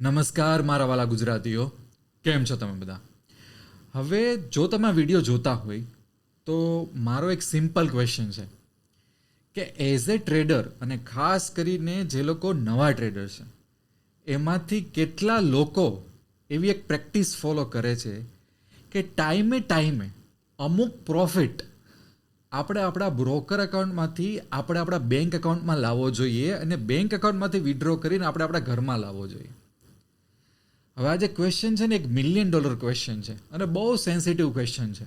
નમસ્કાર મારા વાલા ગુજરાતીઓ. કેમ છો તમે બધા? હવે જો તમે વીડિયો જોતા હોય, તો મારો એક સિમ્પલ ક્વેશ્ચન છે કે એઝ એ ટ્રેડર અને ખાસ કરીને જે લોકો નવા ટ્રેડર છે, એમાંથી કેટલા લોકો એવી એક પ્રેક્ટિસ ફોલો કરે છે કે ટાઈમે ટાઈમે અમુક પ્રોફિટ આપણે આપણા બ્રોકર એકાઉન્ટમાંથી આપણે આપણા બેંક એકાઉન્ટમાં લાવવો જોઈએ અને બેંક એકાઉન્ટમાંથી વિડ્રો કરીને આપણે આપણા ઘરમાં લાવવો જોઈએ. હવે આ જે ક્વેશ્ચન છે ને, એક મિલિયન ડોલર ક્વેશ્ચન છે. અને બહુ સેન્સિટિવ ક્વેશ્ચન છે.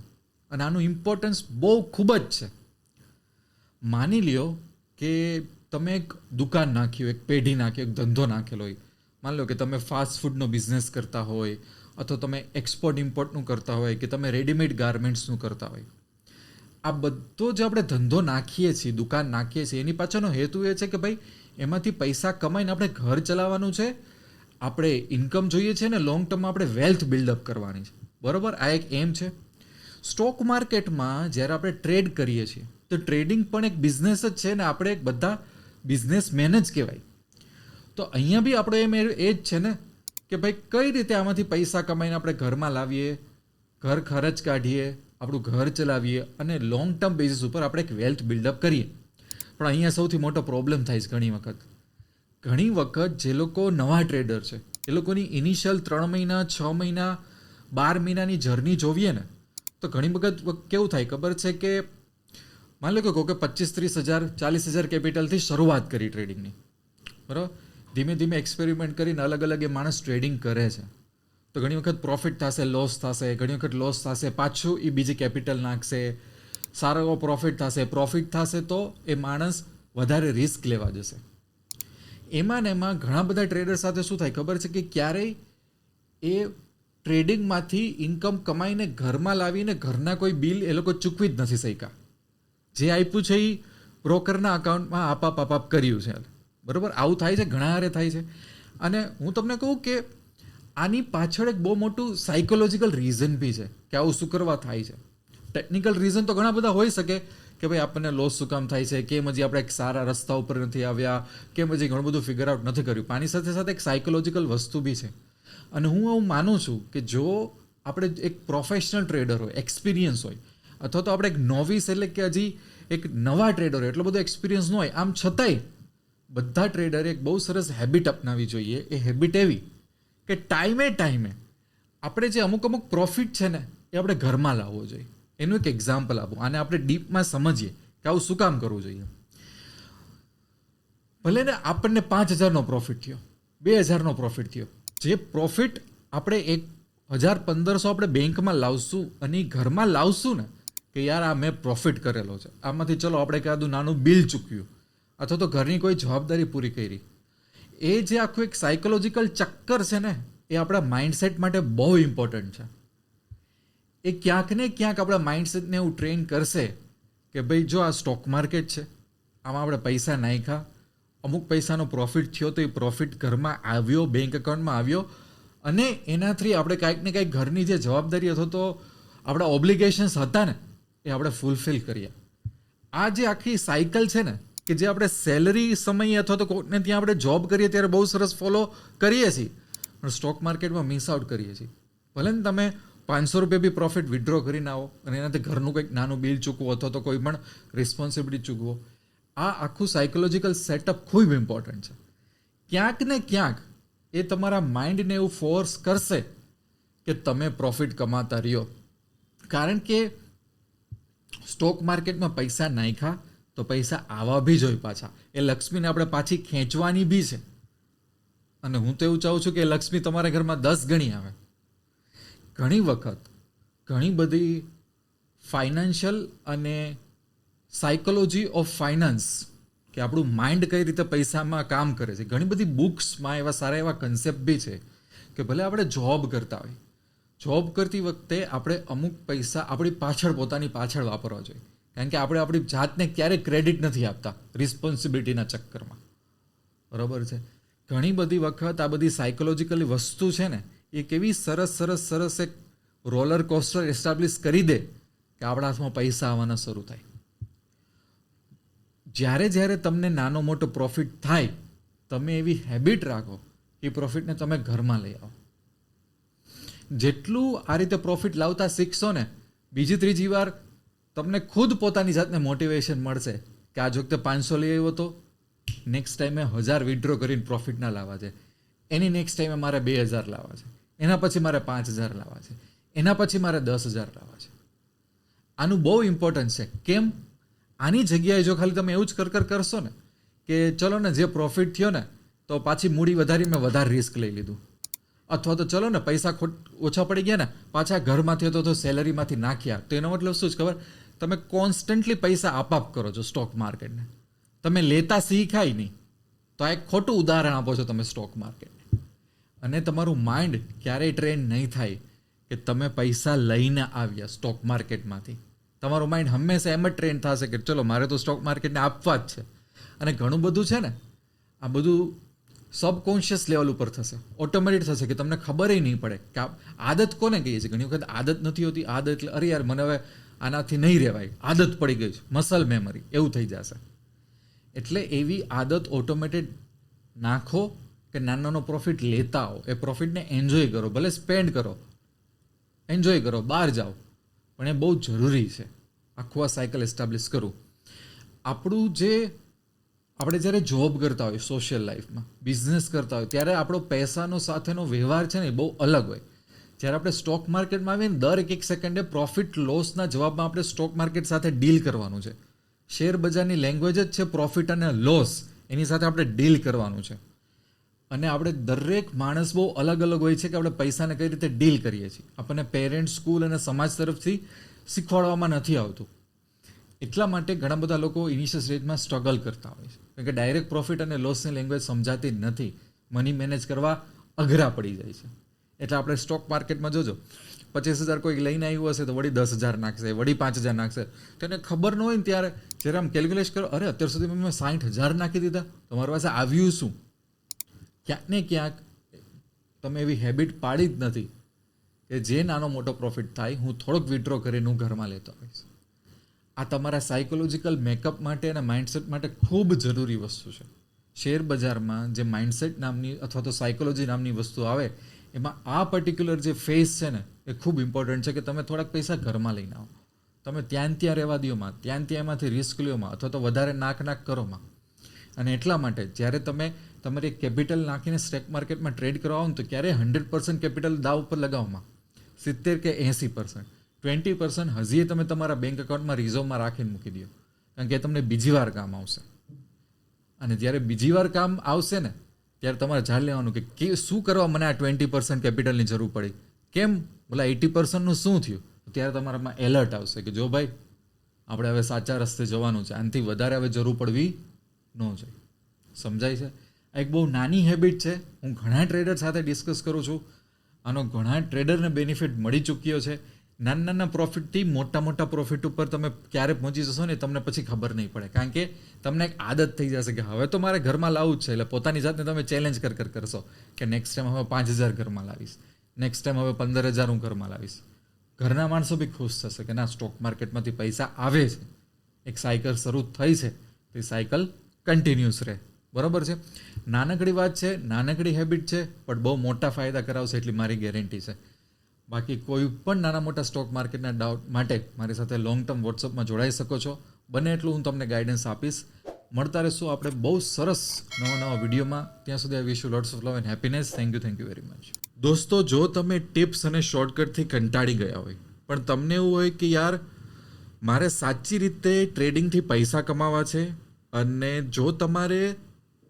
અને આનું ઇમ્પોર્ટન્સ બહુ ખૂબ જ છે. માની લ્યો કે તમે એક દુકાન નાખ્યું, એક પેઢી નાખ્યું, એક ધંધો નાખેલો હોય. માની લો કે તમે ફાસ્ટ ફૂડનો બિઝનેસ કરતા હોય, અથવા તમે એક્સપોર્ટ ઇમ્પોર્ટનું કરતા હોય, કે તમે રેડીમેડ ગાર્મેન્ટ્સનું કરતા હોય. આ બધો જે આપણે ધંધો નાખીએ છીએ, દુકાન નાખીએ છીએ, એની પાછળનો હેતુ એ છે કે ભાઈ, એમાંથી પૈસા કમાઈને આપણે ઘર ચલાવવાનું છે આપણે ઇન્કમ જોઈએ છે ને લોંગ ટર્મમાં આપણે વેલ્થ બિલ્ડઅપ કરવાની છે. બરોબર? આ એક એમ છે. સ્ટોક માર્કેટમાં જ્યારે આપણે ટ્રેડ કરીએ છીએ, તો ટ્રેડિંગ પણ એક બિઝનેસ જ છે ને, આપણે એક બધા બિઝનેસમેન જ કહેવાય. તો અહીંયા બી આપણે એમ એ જ છે ને, કે ભાઈ કઈ રીતે આમાંથી પૈસા કમાઈને આપણે ઘરમાં લાવીએ, ઘર ખર્ચ કાઢીએ, આપણું ઘર ચલાવીએ, અને લોંગ ટર્મ બેઝિસ ઉપર આપણે એક વેલ્થ બિલ્ડઅપ કરીએ. પણ અહીંયા સૌથી મોટો પ્રોબ્લેમ થાય છે ઘણી વખત. ઘણી વખત જે લોકો નવા ટ્રેડર છે, એ લોકોની ઇનિશિયલ ત્રણ મહિના, છ મહિના, બાર મહિનાની જર્ની જોવીએ ને, તો ઘણી વખત કેવું થાય ખબર છે કે, માની લો કે પચીસ, ત્રીસ હજાર, ચાલીસ હજાર કેપિટલથી શરૂઆત કરી ટ્રેડિંગની બરાબર? ધીમે ધીમે એક્સપેરિમેન્ટ કરીને અલગ અલગ એ માણસ ટ્રેડિંગ કરે છે. તો ઘણી વખત પ્રોફિટ થશે લોસ થશે, ઘણી વખત લોસ થશે, પાછું એ બીજી કેપિટલ નાખશે, સારો એવો પ્રોફિટ થશે પ્રોફિટ થશે તો એ માણસ વધારે રિસ્ક લેવા જશે. એમાં ને એમાં ઘણા બધા ટ્રેડર સાથે શું થાય ખબર છે કે ક્યારેય એ ટ્રેડિંગમાંથી ઇન્કમ કમાઈને ઘરમાં લાવીને ઘરના કોઈ બિલ એ લોકો ચૂકવી જ નથી શક્યા. જે આપ્યું છે એ બ્રોકરના અકાઉન્ટમાં આપાપ આપાપ કર્યું છે. બરાબર? આવું થાય છે, ઘણા હારે થાય છે. અને હું તમને કહું કે આની પાછળ એક બહુ મોટું સાયકોલોજીકલ રીઝન બી છે કે આવું શું કરવા થાય છે. ટેકનિકલ રીઝન તો ઘણા બધા હોઈ શકે કે ભાઈ આપણને લોસ શું કામ થાય છે કેમ હજી આપણે એક સારા રસ્તા ઉપર નથી આવ્યા કેમ હજી ઘણું બધું ફિગર આઉટ નથી કર્યું. પાણી સાથે સાથે એક સાયકોલોજીકલ વસ્તુ બી છે. અને હું એવું માનું છું કે જો આપણે એક પ્રોફેશનલ ટ્રેડર હોય એક્સપિરિયન્સ હોય, અથવા તો આપણે એક નોવિસ એટલે કે હજી એક નવા ટ્રેડર હોય, એટલો બધો એક્સપિરિયન્સ ન હોય, આમ છતાંય બધા ટ્રેડરે એક બહુ સરસ હેબિટ અપનાવી જોઈએ. એ હેબિટ એવી કે ટાઈમે ટાઈમે આપણે જે અમુક અમુક પ્રોફિટ છે ને, એ આપણે ઘરમાં લાવવો જોઈએ. એનું એક એક્ઝામ્પલ આપું. આને આપણે ડીપમાં સમજીએ કે આવું શું કામ કરવું જોઈએ. ભલે ને આપણને પાંચ હજારનો પ્રોફિટ થયો, બે હજારનો પ્રોફિટ થયો. જે પ્રોફિટ આપણે એક હજાર પંદરસો આપણે બેંકમાં લાવશું અને ઘરમાં લાવશું ને, કે યાર આ મેં પ્રોફિટ કરેલો છે. આમાંથી ચલો આપણે કાદું નાનું બિલ ચૂક્યું અથવા તો ઘરની કોઈ જવાબદારી પૂરી કરી. એ જે આખું એક સાયકોલોજીકલ ચક્કર છે ને, એ આપણા માઇન્ડસેટ માટે બહુ ઇમ્પોર્ટન્ટ છે. એ ક્યાંક ને ક્યાંક આપણા માઇન્ડસેટને એવું ટ્રેન કરશે કે ભાઈ જો આ સ્ટોક માર્કેટ છે, આમાં આપણે પૈસા નાખ્યા, અમુક પૈસાનો પ્રોફિટ થયો તો એ પ્રોફિટ ઘરમાં આવ્યો બેંક એકાઉન્ટમાં આવ્યો અને એનાથી આપણે કાંઈક ને કાંઈક ઘરની જે જવાબદારી અથવા તો આપણા ઓબ્લિગેશન્સ હતા ને, એ આપણે ફૂલફિલ કરીએ. આ જે આખી સાયકલ છે ને, કે જે આપણે સેલરી સમયે અથવા તો કોઈને ત્યાં આપણે જોબ કરીએ ત્યારે બહુ સરસ ફોલો કરીએ છીએ, પણ સ્ટોક માર્કેટમાં મિસ આઉટ કરીએ છીએ. ભલે ને તમે પાંચસો રૂપિયા બી પ્રોફિટ વિડ્રો કરીને આવો અને એનાથી ઘરનું કંઈક નાનું બિલ ચૂકવો અથવા તો કોઈ પણ રિસ્પોન્સિબિલિટી ચૂકવો. આ આખું સાયકોલોજીકલ સેટઅપ ખૂબ ઇમ્પોર્ટન્ટ છે. ક્યાંક ને ક્યાંક એ તમારા માઇન્ડને એવું ફોર્સ કરશે કે તમે પ્રોફિટ કમાતા રહ્યો. કારણ કે સ્ટોક માર્કેટમાં પૈસા નાખ્યા તો પૈસા આવવા બી જોઈ પાછા. એ લક્ષ્મીને આપણે પાછી ખેંચવાની બી છે. અને હું તો એવું ચાહું છું કે લક્ષ્મી તમારા ઘરમાં દસ ગણી આવે. ઘણી વખત ઘણી બધી ફાઇનાન્શિયલ અને સાયકોલોજી ઓફ ફાઇનાન્સ, કે આપણું માઇન્ડ કઈ રીતે પૈસામાં કામ કરે છે, ઘણી બધી બુક્સમાં એવા સારા એવા કન્સેપ્ટ બી છે કે ભલે આપણે જોબ કરતા હોય જોબ કરતી વખતે આપણે અમુક પૈસા આપણી પાછળ, પોતાની પાછળ વાપરવા જોઈએ. કારણ કે આપણે આપણી જાતને ક્યારેય ક્રેડિટ નથી આપતા રિસ્પોન્સિબિલિટીના ચક્કરમાં. બરાબર છે? ઘણી બધી વખત આ બધી સાયકોલોજીકલી વસ્તુ છે ને એ કેવી સરસ સરસ સરસ એક રોલર કોસ્ટર એસ્ટાબ્લિશ કરી દે કે આપણા હાથમાં પૈસા આવવાના શરૂ થાય. જ્યારે જ્યારે તમને નાનો મોટો પ્રોફિટ થાય, તમે એવી હેબિટ રાખો એ પ્રોફિટને તમે ઘરમાં લઈ આવો. જેટલું આ રીતે પ્રોફિટ લાવતા શીખશો ને, બીજી, ત્રીજી વાર તમને ખુદ પોતાની જાતને મોટિવેશન મળશે કે આજ વખતે પાંચસો લઈ આવ્યો તો નેક્સ્ટ ટાઈમે હજાર વિડ્રો કરીને પ્રોફિટ ના લાવવા છે. એની નેક્સ્ટ ટાઈમે મારે બે હજાર લાવવા છે. એના પછી મારે પાંચ હજાર લાવવા છે. એના પછી મારે દસ હજાર લાવવા છે. આનું બહુ ઇમ્પોર્ટન્ટ છે. કેમ? આની જગ્યાએ જો ખાલી તમે એવું જ કર કર કરશો ને કે ચલો ને જે પ્રોફિટ થયો ને, તો પાછી મૂડી વધારી મેં વધારે રિસ્ક લઈ લીધું. અથવા તો ચલો ને પૈસા ખોટ, ઓછા પડી ગયા ને, પાછા ઘરમાંથી તો સેલરીમાંથી નાખ્યા. તો એનો મતલબ શું છે ખબર? તમે કોન્સ્ટન્ટલી પૈસા આપાપ કરો છો સ્ટોક માર્કેટને તમે લેતા શીખાય નહીં. તો આ એક ખોટું ઉદાહરણ આપો છો તમે સ્ટોક માર્કેટને અને તમારું માઇન્ડ ક્યારેય ટ્રેન નહીં થાય કે તમે પૈસા લઈને આવ્યા સ્ટોક માર્કેટમાંથી તમારું માઇન્ડ હંમેશા એમ જ ટ્રેન થશે કે ચલો, મારે તો સ્ટોક માર્કેટને આપવા જ છે. અને ઘણું બધું છે ને, આ બધું સબકોન્શિયસ લેવલ ઉપર થશે. ઓટોમેટિક થશે કે તમને ખબર નહીં પડે કે આદત કોને કહીએ છીએ? ઘણી વખત આદત નથી હોતી. આદત એટલે, અરે યાર, મને હવે આનાથી નહીં રહેવાય. આદત પડી ગઈ છે. મસલ મેમરી એવું થઈ જશે. એટલે એવી આદત ઓટોમેટેડ નાખો કે નાનો નાનો પ્રોફિટ લેતા આવો એ પ્રોફિટને એન્જોય કરો. ભલે સ્પેન્ડ કરો. એન્જોય કરો. બહાર જાઓ. પણ એ બહુ જરૂરી છે. આખું આ સાયકલ એસ્ટાબ્લિશ કરું. આપણું જે, આપણે જ્યારે જોબ કરતા હોય સોશિયલ લાઈફમાં બિઝનેસ કરતા હોય ત્યારે આપણો પૈસાનો સાથેનો વ્યવહાર છે ને એ બહુ અલગ હોય. જ્યારે આપણે સ્ટોક માર્કેટમાં આવીએ ને, દર એક એક સેકન્ડે પ્રોફિટ લોસના જવાબમાં આપણે સ્ટોક માર્કેટ સાથે ડીલ કરવાનું છે. શેર બજારની લેંગ્વેજ જ છે પ્રોફિટ અને લોસ એની સાથે આપણે ડીલ કરવાનું છે. અને આપણે દરેક માણસ બહુ અલગ અલગ હોય છે કે આપણે પૈસાને કઈ રીતે ડીલ કરીએ છીએ. આપણને પેરેન્ટ્સ સ્કૂલ અને સમાજ તરફથી શીખવાડવામાં નથી આવતું. એટલા માટે ઘણા બધા લોકો ઇનિશિયલ સ્ટેજમાં સ્ટ્રગલ કરતા હોય છે. કારણ કે ડાયરેક્ટ પ્રોફિટ અને લોસની લેંગ્વેજ સમજાતી નથી. મની મેનેજ કરવા અઘરા પડી જાય છે. એટલે આપણે સ્ટોક માર્કેટમાં જોજો. પચીસ હજાર કોઈક લઈને આવ્યું હશે તો વળી દસ હજાર નાખશે, વળી પાંચ હજાર નાખશે. તો એને ખબર ન હોય ને ત્યારે જ્યારે આમ કેલ્ક્યુલેટ કરો, અરે, અત્યાર સુધી મેં સાઠ હજાર નાખી દીધા. તમારી પાસે આવ્યું શું? ક્યાંક ને ક્યાંક તમે એવી હેબિટ પાડી જ નથી કે જે નાનો મોટો પ્રોફિટ થાય, હું થોડોક વિડ્રો કરીને હું ઘરમાં લેતો આવીશ. આ તમારા સાયકોલોજીકલ મેકઅપ માટે અને માઇન્ડસેટ માટે ખૂબ જરૂરી વસ્તુ છે. શેર બજારમાં જે માઇન્ડસેટ નામની અથવા તો સાયકોલોજી નામની વસ્તુ આવે, એમાં આ પર્ટિક્યુલર જે ફેસ છે ને, એ ખૂબ ઇમ્પોર્ટન્ટ છે કે તમે થોડાક પૈસા ઘરમાં લઈને આવો. તમે ત્યાં ત્યાં રહેવા દોમાં ત્યાં ત્યાં એમાંથી રિસ્ક લ્યોમાં અથવા તો વધારે નાક નાક કરોમાં અને એટલા માટે જ્યારે તમે તમારી કેપિટલ નાખીને સ્ટેક માર્કેટમાં ટ્રેડ કરવા આવો તો ક્યારે હંડ્રેડ પર્સન્ટ કેપિટલ દાવ ઉપર લગાવવામાં. સિત્તેર કે એંસી પર્સન્ટ ટ્વેન્ટી પર્સન્ટ હજીએ તમે તમારા બેંક એકાઉન્ટમાં રિઝર્વમાં રાખીને મૂકી દો. કારણ કે તમને બીજી વાર કામ આવશે. અને જ્યારે બીજી વાર કામ આવશે ને, ત્યારે તમારે જાણ લેવાનું કે શું કરવા મને આ ટ્વેન્ટી પર્સન્ટ કેપિટલની જરૂર પડી? કેમ? બોલા, એટી પર્સન્ટનું શું થયું? ત્યારે તમારામાં એલર્ટ આવશે કે જો ભાઈ, આપણે હવે સાચા રસ્તે જવાનું છે. આનાથી વધારે હવે જરૂર પડવી ન જોઈએ. સમજાય છે? આ એક બહુ નાની હેબિટ છે. હું ઘણા ટ્રેડર સાથે ડિસ્કસ કરું છું. આનો ઘણા ટ્રેડરને બેનિફિટ મળી ચૂક્યો છે. નાના નાના પ્રોફિટથી મોટા મોટા પ્રોફિટ ઉપર તમે ક્યારે પહોંચી જશો ને તમને પછી ખબર નહીં પડે. કારણ કે તમને એક આદત થઈ જશે કે હવે તો મારે ઘરમાં લાવવું જ છે. એટલે પોતાની જાતને તમે ચેલેન્જ કર કર કરશો કે નેક્સ્ટ ટાઈમ હવે પાંચ હજાર ઘરમાં લાવીશ. નેક્સ્ટ ટાઈમ હવે પંદર હજાર હું ઘરમાં લાવીશ. ઘરના માણસો બી ખુશ થશે કે ના સ્ટોક માર્કેટમાંથી પૈસા આવે છે. એક સાયકલ શરૂ થઈ છે. તો એ સાયકલ કન્ટિન્યુઅસ રહે. બરોબર છે? નાનકડી વાત છે, નાનકડી હેબિટ છે, પણ બહુ મોટા ફાયદા કરાવશે એટલી મારી ગેરંટી છે. બાકી કોઈ પણ નાના મોટા સ્ટોક માર્કેટના ડાઉટ માટે મારી સાથે લોંગ ટર્મ વોટ્સઅપમાં જોડાઈ શકો છો. બને એટલું હું તમને ગાઈડન્સ આપીશ. મળતા રહેશું આપણે બહુ સરસ નવા નવા વિડીયોમાં ત્યાં સુધી I wish lots of love and happiness thank you thank you very much દોસ્તો, જો તમે ટિપ્સ અને શોર્ટકટથી કંટાળી ગયા હોય, પણ તમને એવું હોય કે યાર, મારે સાચી રીતે ટ્રેડિંગથી પૈસા કમાવા છે, અને જો તમારે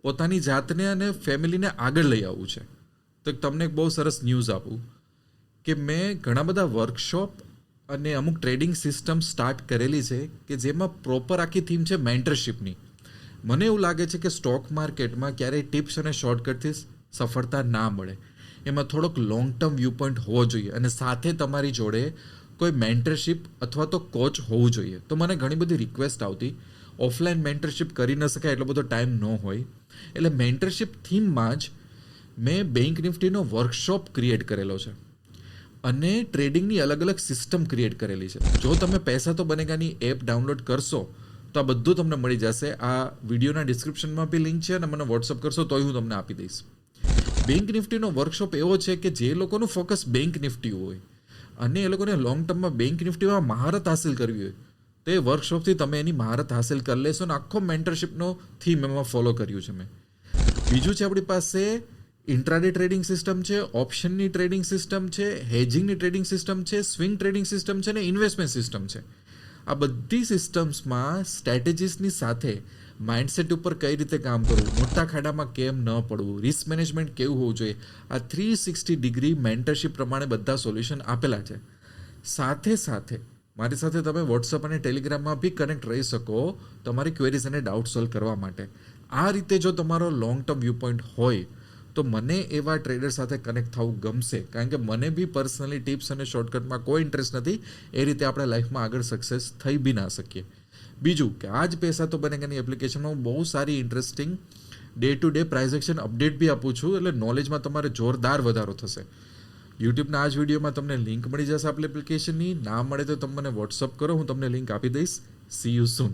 પોતાની જાતને અને ફેમિલીને આગળ લઈ આવવું છે. તો તમને એક બહુ સરસ ન્યૂઝ આપું કે મેં ઘણા બધા વર્કશોપ અને અમુક ટ્રેડિંગ સિસ્ટમ સ્ટાર્ટ કરેલી છે કે જેમાં પ્રોપર આખી થીમ છે મેન્ટરશિપની મને એવું લાગે છે કે સ્ટોક માર્કેટમાં ક્યારેય ટિપ્સ અને શોર્ટકટથી સફળતા ના મળે. એમાં થોડોક લોંગ ટર્મ વ્યૂ પોઈન્ટ હોવો જોઈએ અને સાથે તમારી જોડે કોઈ મેન્ટરશિપ અથવા તો કોચ હોવું જોઈએ. તો મને ઘણી બધી રિક્વેસ્ટ આવતી ઓફલાઈન મેન્ટરશિપ કરી ન શકાય એટલો બધો ટાઈમ ન હોય. એટલે મેન્ટરશિપ થીમમાં જ મેં બેંક નિફ્ટીનો વર્કશોપ ક્રિએટ કરેલો છે. અને ટ્રેડિંગની અલગ અલગ સિસ્ટમ ક્રિએટ કરેલી છે. જો તમે પૈસા તો બનેગાની એપ ડાઉનલોડ કરશો, તો આ બધું તમને મળી જશે. આ વિડીયોના ડિસ્ક્રિપ્શનમાં બી લિંક છે અને મને વોટ્સઅપ કરશો, તોય હું તમને આપી દઈશ. બેંક નિફ્ટીનો વર્કશોપ એવો છે કે જે લોકોનું ફોકસ બેંક નિફ્ટી હોય. અને એ લોકોને લોંગ ટર્મમાં બેંક નિફ્ટીમાં મહારત હાસિલ કરવી હોય. તો વર્કશોપથી તમે એની મહારત હાંસિલ કરી લેશો અને આખો મેન્ટરશિપનો થીમ એમાં ફોલો કર્યું છે મેં. બીજું છે આપણી પાસે ઇન્ટ્રાડે ટ્રેડિંગ સિસ્ટમ છે ઓપ્શનની ટ્રેડિંગ સિસ્ટમ છે હેજિંગની ટ્રેડિંગ સિસ્ટમ છે સ્વિંગ ટ્રેડિંગ સિસ્ટમ છે અને ઇન્વેસ્ટમેન્ટ સિસ્ટમ છે. આ બધી સિસ્ટમ્સમાં સ્ટ્રેટેજીસની સાથે માઇન્ડસેટ ઉપર કઈ રીતે કામ કરવું, મોટા ખાડામાં કેમ ન પડવું રિસ્ક મેનેજમેન્ટ કેવું હોવું જોઈએ, આ થ્રી સિક્સટી ડિગ્રી મેન્ટરશીપ પ્રમાણે બધા સોલ્યુશન આપેલા છે. સાથે સાથે મારી સાથે તમે વોટ્સઅપ અને ટેલિગ્રામમાં બી કનેક્ટ રહી શકો તમારી ક્વેરીઝ અને ડાઉટ સોલ્વ કરવા માટે. આ રીતે જો તમારો લોંગ ટર્મ વ્યૂ પોઈન્ટ હોય, તો મને એવા ટ્રેડર સાથે કનેક્ટ થવું ગમશે. કારણ કે મને બી પર્સનલી ટિપ્સ અને શોર્ટકટમાં કોઈ ઇન્ટરેસ્ટ નથી. એ રીતે આપણે લાઈફમાં આગળ સક્સેસ થઈ બી ના શકીએ. બીજું કે આજ પૈસા તો બનેગાની એપ્લિકેશનમાં હું બહુ સારી interesting day to day price action update બી આપું છું. એટલે નોલેજમાં તમારે જોરદાર વધારો થશે. યુટ્યુબના આ જ વિડીયોમાં તમને લિંક મળી જશે આપણી એપ્લિકેશનની ના. મળે તો તમે મને વોટ્સઅપ કરો, હું તમને લિંક આપી દઈશ. C you soon